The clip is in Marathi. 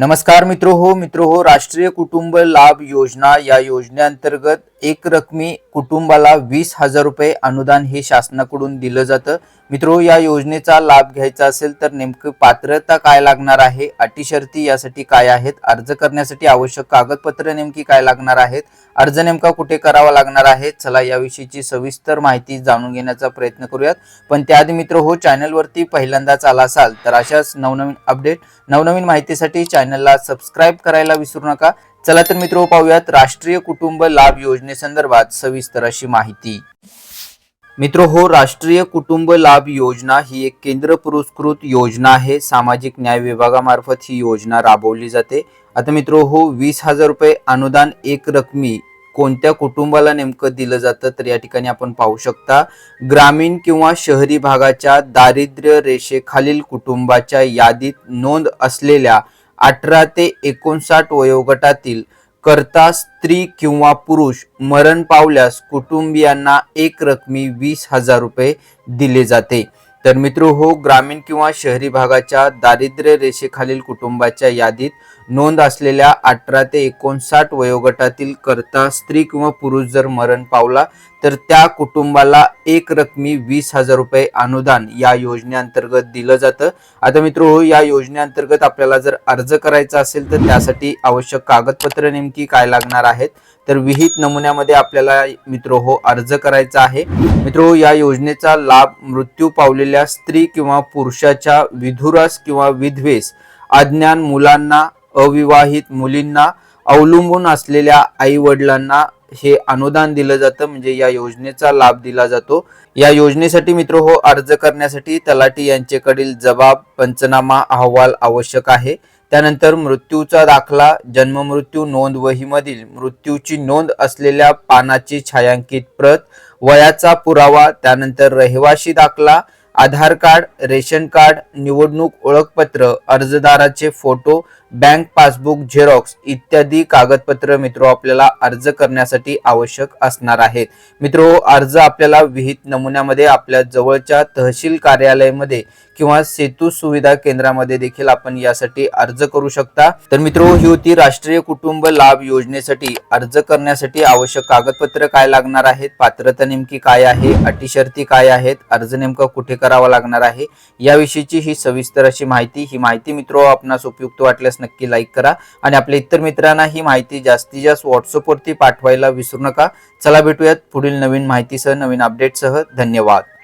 नमस्कार मित्रो हो मित्रो हो राष्ट्रीय कुटुंब लाभ योजना या योजनेअंतर्गत एक रकमी कुटुंबाला वीस हजार रुपये अनुदान हे शासनाकडून दिलं जातं. मित्रो या योजनेचा लाभ घ्यायचा असेल तर नेमकं पात्रता काय लागणार आहे? अटी शर्ती यासाठी काय आहेत? अर्ज करण्यासाठी आवश्यक कागदपत्र नेमकी काय लागणार आहेत? अर्ज नेमका कुठे करावा लागणार आहे? चला याविषयीची सविस्तर माहिती जाणून घेण्याचा प्रयत्न करूयात. पण त्याआधी मित्र हो चॅनलवरती पहिल्यांदाच आला असाल तर अशाच नवनवीन अपडेट नवनवीन माहितीसाठी चॅनलला सबस्क्राईब करायला विसरू नका. चला तर मित्र पाहूयात राष्ट्रीय कुटुंब लाभ योजनेसंदर्भात सविस्तर अशी माहिती. मित्र हो राष्ट्रीय कुटुंब लाभ योजना ही एक केंद्र पुरस्कृत योजना आहे. सामाजिक न्याय विभागामार्फत ही योजना राबवली जाते. आता मित्र हो वीस हजार रुपये अनुदान एक रकमी कोणत्या कुटुंबाला नेमकं दिलं जातं तर या ठिकाणी आपण पाहू शकता ग्रामीण किंवा शहरी भागाच्या दारिद्र्य रेषेखालील कुटुंबाच्या यादीत नोंद असलेल्या अठरा ते एकोणसाठ वयोगटातील करता स्त्री किंवा पुरुष मरण पावल्यास कुटुंबियांना एक रकमी वीस हजार रुपये दिले जाते. तर मित्र हो ग्रामीण किंवा शहरी भागाच्या दारिद्र्य रेषेखालील कुटुंबाच्या यादीत नोंद असलेल्या अठरा ते एकोणसाठ वयोगटातील करता स्त्री किंवा पुरुष जर मरण पावला तर त्या कुटुंबाला एक रकमी वीस हजार रुपये अनुदान या योजनेअंतर्गत दिलं जातं. आता मित्र हो या योजनेअंतर्गत आपल्याला जर अर्ज करायचा असेल तर त्यासाठी आवश्यक कागदपत्र नेमकी काय लागणार आहेत? तर विहित नमुन्यामध्ये आपल्याला मित्र हो अर्ज करायचा आहे. मित्र हो या योजनेचा लाभ मृत्यू पावलेल्या स्त्री किंवा पुरुषाच्या विधुरास किंवा विधवेस अज्ञान मुलांना अविवाहित मुलींना अवलंबून असलेल्या आई वडिलांना हे अनुदान दिलं जातं. म्हणजे या योजनेचा लाभ दिला जातो. या योजनेसाठी मित्र हो अर्ज करण्यासाठी तलाठी यांच्याकडील जबाब पंचनामा अहवाल आवश्यक आहे. त्यानंतर मृत्यूचा दाखला जन्ममृत्यू नोंद वहीमधील मृत्यूची नोंद असलेल्या पानाची छायांकित प्रत वयाचा पुरावा त्यानंतर रहिवाशी दाखला आधार कार्ड रेशन कार्ड निवडणूक ओळखपत्र अर्जदाराचे फोटो बँक पासबुक झेरॉक्स इत्यादी कागदपत्र मित्रो आपल्याला अर्ज करण्यासाठी आवश्यक असणार आहेत. मित्रो अर्ज आपल्याला विहित नमुन्यामध्ये आपल्या जवळच्या तहसील कार्यालयामध्ये किंवा सेतू सुविधा केंद्रामध्ये देखील आपण यासाठी अर्ज करू शकता. तर मित्रो ही होती राष्ट्रीय कुटुंब लाभ योजनेसाठी अर्ज करण्यासाठी आवश्यक कागदपत्र काय लागणार आहेत पात्रता नेमकी काय आहे अटी शर्ती काय आहेत अर्ज नेमका कुठे करावा लागणार आहे. याविषयीची ही सविस्तर अशी माहिती ही माहिती मित्रो आपणास उपयुक्त वाटल्यास नक्की लाईक करा आणि आपल्या इतर मित्रांना ही माहिती जास्तीत जास्त व्हॉट्सअपवरती पाठवायला विसरू नका. चला भेटूयात पुढील नवीन माहितीसह नवीन अपडेटसह धन्यवाद.